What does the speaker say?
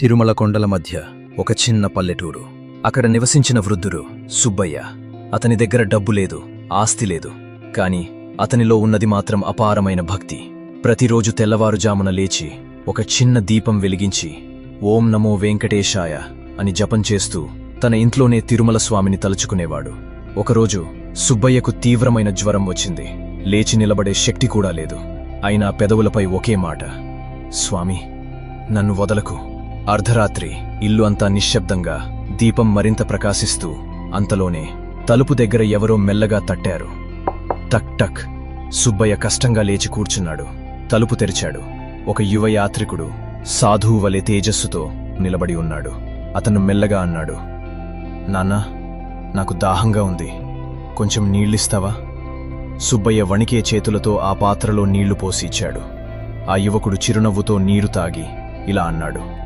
తిరుమల కొండల మధ్య ఒక చిన్న పల్లెటూరు. అక్కడ నివసించిన వృద్ధుడు సుబ్బయ్య. అతని దగ్గర డబ్బు లేదు ఆస్తి లేదు. కాని అతనిలో ఉన్నది మాత్రం అపారమైన భక్తి. ప్రతిరోజు తెల్లవారుజామున లేచి ఒక చిన్న దీపం వెలిగించి ఓం నమో వెంకటేశాయ అని జపం చేస్తూ తన ఇంట్లోనే తిరుమల స్వామిని తలుచుకునేవాడు. ఒకరోజు సుబ్బయ్యకు తీవ్రమైన జ్వరం వచ్చింది. లేచి నిలబడే శక్తి కూడా లేదు. అయినా పెదవులపై ఒకే మాట స్వామి నన్ను వదలకు. అర్ధరాత్రి ఇల్లు అంతా నిశ్శబ్దంగా దీపం మరింత ప్రకాశిస్తూ అంతలోనే తలుపు దగ్గర ఎవరో మెల్లగా తట్టారు. టక్ టక్ సుబ్బయ్య కష్టంగా లేచి కూర్చున్నాడు. తలుపు తెరిచాడు. ఒక యువ యాత్రికుడు సాధువు వలె తేజస్సుతో నిలబడి ఉన్నాడు. అతను మెల్లగా అన్నాడు నాన్నా నాకు దాహంగా ఉంది. కొంచెం నీళ్ళిస్తావా? సుబ్బయ్య వణికే చేతులతో ఆ పాత్రలో నీళ్ళు పోసి ఇచ్చాడు. ఆ యువకుడు చిరునవ్వుతో నీరు తాగి ఇలా అన్నాడు